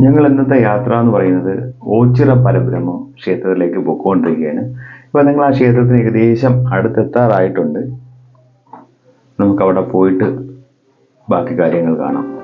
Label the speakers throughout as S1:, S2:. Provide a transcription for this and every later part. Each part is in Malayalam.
S1: ഞങ്ങൾ ഇന്നത്തെ യാത്ര എന്ന് പറയുന്നത് ഓച്ചിറ പരബ്രഹ്മം ക്ഷേത്രത്തിലേക്ക് പൊക്കോണ്ടിരിക്കുകയാണ് ഇപ്പോൾ നിങ്ങൾ ആ ക്ഷേത്രത്തിന് ഏകദേശം അടുത്തെത്താറായിട്ടുണ്ട്. നമുക്ക് അവിടെ പോയിട്ട് ബാക്കി കാര്യങ്ങൾ കാണാം.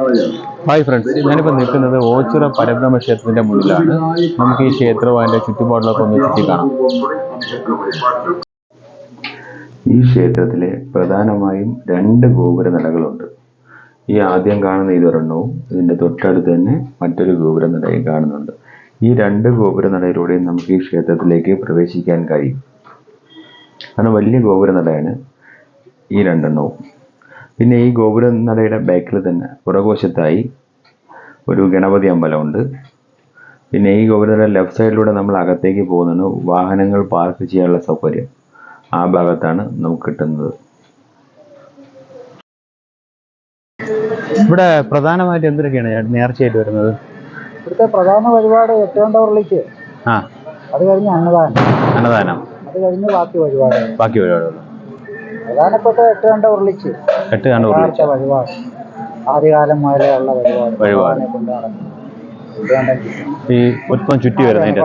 S1: ഹായ് ഫ്രണ്ട്സ് ഞാനിപ്പോൾ നിൽക്കുന്നത് ഓച്ചിറ പരബ്രഹ്മ ക്ഷേത്രത്തിന്റെ മുന്നിലാണ്. നമുക്ക് ഈ ക്ഷേത്രവും അതിന്റെ ചുറ്റുപാടിലൊക്കെ ഒന്ന് ചുറ്റി കാണാം. ഈ ക്ഷേത്രത്തിലെ പ്രധാനമായും രണ്ട് ഗോപുര നിലകളുണ്ട് ഈ ആദ്യം കാണുന്ന ഇതൊരെണ്ണവും ഇതിന്റെ തൊട്ടടുത്ത് തന്നെ മറ്റൊരു ഗോപുര നിലയും കാണുന്നുണ്ട്. ഈ രണ്ട് ഗോപുര നടയിലൂടെയും നമുക്ക് ഈ ക്ഷേത്രത്തിലേക്ക് പ്രവേശിക്കാൻ കഴിയും. കാരണം വലിയ ഗോപുര നടയാണ് ഈ രണ്ടെണ്ണവും. പിന്നെ ഈ ഗോപുര നടയുടെ ബാക്കിൽ തന്നെ പുറകുവശത്തായി ഒരു ഗണപതി അമ്പലമുണ്ട്. പിന്നെ ഈ ഗോപുരയുടെ ലെഫ്റ്റ് സൈഡിലൂടെ നമ്മൾ അകത്തേക്ക് പോകുന്നതിന് വാഹനങ്ങൾ പാർക്ക് ചെയ്യാനുള്ള സൗകര്യം. ആ ഭാഗത്താണ് നമുക്ക് കിട്ടുന്നത്. ഇവിടെ പ്രധാനമായിട്ട് എന്തൊക്കെയാണ് നേർച്ചയായിട്ട് വരുന്നത്?
S2: ഇവിടുത്തെ പ്രധാന വഴിപാട് എട്ടേണ്ടവരിലേക്ക്
S1: ആ.
S2: അത് കഴിഞ്ഞ് അന്നദാനം.
S1: അന്നദാനം.
S2: അത് കഴിഞ്ഞ് ബാക്കി വഴിപാട്
S1: ബാക്കി പരിപാടികൾ.
S2: പ്രധാനപ്പെട്ട എട്ടേണ്ടവരിലേക്ക്
S1: എട്ട് കണ്ട
S2: ഉരുളിച്ച വഴിപാട്. ആദ്യകാലം മുതലേ ഉള്ള വഴിപാട്. കൊണ്ട്
S1: ഈ മൊത്തം ചുറ്റി വരുന്നതിന്റെ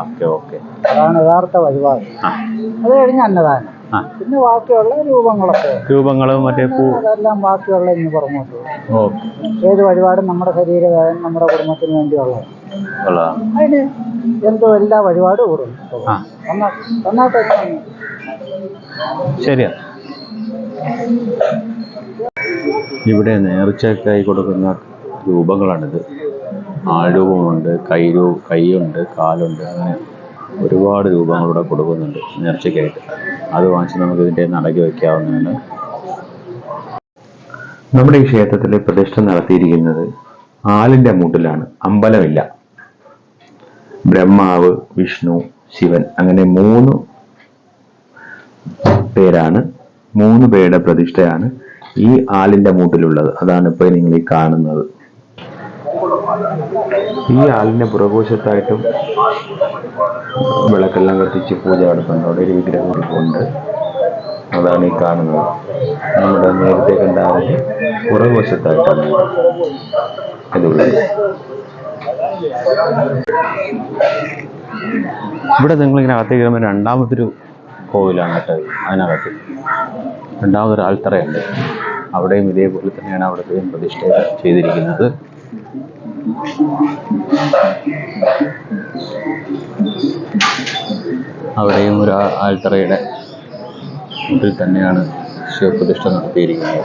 S1: ഓക്കെ ഓക്കെ.
S2: അതാണ് യഥാർത്ഥ വഴിപാട്. അത് കഴിഞ്ഞ് അന്നദാനം. പിന്നെ ബാക്കിയുള്ള രൂപങ്ങളൊക്കെ.
S1: രൂപങ്ങളും മറ്റേ
S2: അതെല്ലാം ബാക്കിയുള്ള ഇന്ന് പുറമോട്ട് ഏത് വഴിപാടും നമ്മുടെ ശരീരവേദന നമ്മുടെ കുടുംബത്തിന് വേണ്ടിയുള്ളത്. അതിന് എന്തോ എല്ലാ വഴിപാടും
S1: ആ.
S2: നന്നായിട്ട്
S1: ശരിയാ. ഇവിടെ നേർച്ചക്കായി കൊടുക്കുന്ന രൂപങ്ങളാണിത്. ആൾരൂപമുണ്ട് കൈ രൂ കൈയുണ്ട് കാലുണ്ട് അങ്ങനെ ഒരുപാട് രൂപങ്ങൾ ഇവിടെ കൊടുക്കുന്നുണ്ട് നേർച്ചയ്ക്കായിട്ട് അത് വാങ്ങിച്ച് നമുക്ക് ഇതിന്റെ നടക്കി വയ്ക്കാവുന്നതാണ്. നമ്മുടെ ഈ ക്ഷേത്രത്തിലെ പ്രതിഷ്ഠ നടത്തിയിരിക്കുന്നത് ആലിന്റെ മൂട്ടിലാണ് അമ്പലമില്ല. ബ്രഹ്മാവ് വിഷ്ണു ശിവൻ അങ്ങനെ മൂന്ന് പേരാണ് മൂന്ന് പേരുടെ പ്രതിഷ്ഠയാണ് ഈ ആലിന്റെ മൂട്ടിലുള്ളത്. അതാണ് ഇപ്പോൾ നിങ്ങൾ ഈ കാണുന്നത്. ഈ ആലിന്റെ പുറകോശത്തായിട്ടും വിളക്കെല്ലാം കത്തിച്ച് പൂജ നടത്തുന്നുണ്ട് അവിടെ ഒരു വിഗ്രഹം ഇരിപ്പുണ്ട് അതാണ് ഈ കാണുന്നത്. നമ്മുടെ നേരത്തെ കണ്ട ആലിന്റെ പുറകുവശത്തായിട്ടാണ് ഇതുള്ളത് ഇവിടെ നിങ്ങളിങ്ങനെ അകത്തേക്ക് വരുമ്പോൾ രണ്ടാമതൊരു കോവിലാണ് കേട്ടോ അതിനകത്ത്. രണ്ടാമതൊരു ആൽത്തറയുണ്ട് അവിടെയും ഇതേപോലെ തന്നെയാണ് അവിടുത്തെയും പ്രതിഷ്ഠ ചെയ്തിരിക്കുന്നത്. അവിടെയും ഒരു ആൽത്തറയുടെ ഇതിൽ തന്നെയാണ് ശിവപ്രതിഷ്ഠ നടത്തിയിരിക്കുന്നത്.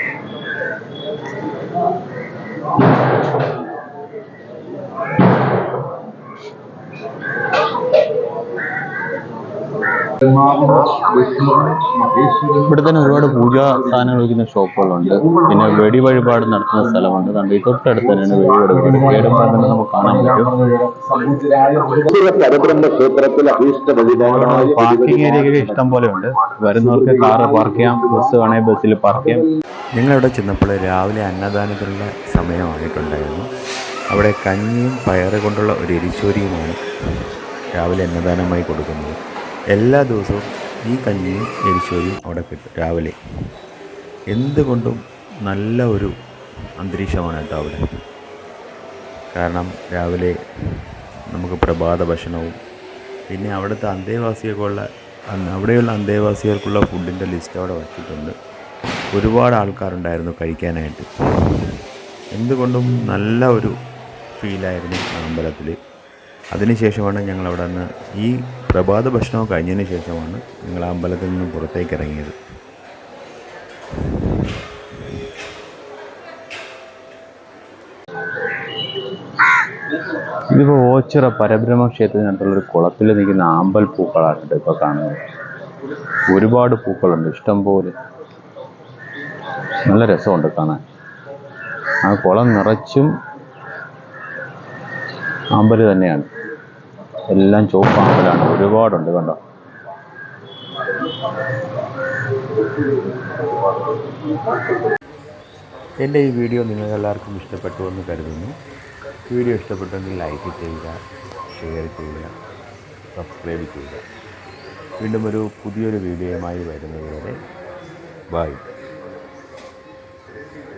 S1: ഇവിടെ തന്നെ ഒരുപാട് പൂജാ സാധനങ്ങൾ വയ്ക്കുന്ന ഷോപ്പുകളുണ്ട്. പിന്നെ വെടി വഴിപാട് നടത്തുന്ന സ്ഥലമുണ്ട്. കണ്ട്? തൊട്ടടുത്ത് തന്നെയാണ് വെടി വഴിപാട്. നമുക്ക് കാണാൻ പറ്റും. പാർക്കിംഗ് ഏരിയയ്ക്ക് ഇഷ്ടം പോലെ ഉണ്ട്. വരുന്നവർക്ക് കാറ് പാർക്ക് ചെയ്യാം. ബസ് വേണമെങ്കിൽ ബസ്സിൽ പാർക്ക് ചെയ്യാം. ഞങ്ങളിവിടെ ചെന്നപ്പോൾ രാവിലെ അന്നദാനത്തിനുള്ള സമയമായിട്ടുണ്ടായിരുന്നു അവിടെ കഞ്ഞിയും പയറ് കൊണ്ടുള്ള ഒരു എരിശോരിയുമാണ് രാവിലെ അന്നദാനമായി കൊടുക്കുന്നത്. എല്ലാ ദിവസവും ഈ കഞ്ഞിയും എരിശോരിയും അവിടെ കിട്ടും രാവിലെ. എന്തുകൊണ്ടും നല്ല ഒരു അന്തരീക്ഷമാണ് കേട്ടോ അവിടെ. കാരണം രാവിലെ നമുക്ക് പ്രഭാത ഭക്ഷണവും പിന്നെ അവിടുത്തെ അന്തേവാസികൾക്കുള്ള അവിടെയുള്ള അന്തേവാസികൾക്കുള്ള ഫുഡിന്റെ ലിസ്റ്റ് അവിടെ വച്ചിട്ടുണ്ട്. ഒരുപാട് ആൾക്കാരുണ്ടായിരുന്നു കഴിക്കാനായിട്ട്. എന്തുകൊണ്ടും നല്ല ഒരു ഫീലായിരുന്നു അമ്പലത്തിൽ അതിനുശേഷമാണ് ഞങ്ങൾ അവിടെ നിന്ന് ഈ പ്രഭാത ഭക്ഷണം കഴിഞ്ഞതിന് ശേഷമാണ് ഞങ്ങൾ അമ്പലത്തിൽ നിന്ന് പുറത്തേക്ക് ഇറങ്ങിയത്. ഇതിപ്പോൾ ഓച്ചിറ പരബ്രഹ്മ ക്ഷേത്രത്തിനടുത്തുള്ള ഒരു കുളത്തിൽ നിൽക്കുന്ന ആമ്പൽ പൂക്കളാണ് കേട്ടോ ഇപ്പോൾ കാണുന്നത്. ഒരുപാട് പൂക്കളുണ്ട്. ഇഷ്ടം പോലെ. നല്ല രസമുണ്ട് കാണാൻ. ആ കുളം നിറച്ചും ആമ്പൽ തന്നെയാണ്. എല്ലാം ചുവപ്പ് ഒരുപാടുണ്ട് കണ്ടോ? എന്റെ ഈ വീഡിയോ നിങ്ങൾക്കെല്ലാവർക്കും ഇഷ്ടപ്പെട്ടു എന്ന് കരുതുന്നു. വീഡിയോ ഇഷ്ടപ്പെട്ടെങ്കിൽ ലൈക്ക് ചെയ്യുക ഷെയർ ചെയ്യുക സബ്സ്ക്രൈബ് ചെയ്യുക. വീണ്ടും ഒരു പുതിയൊരു വീഡിയോയുമായി വരുന്നതുവരെ ബൈ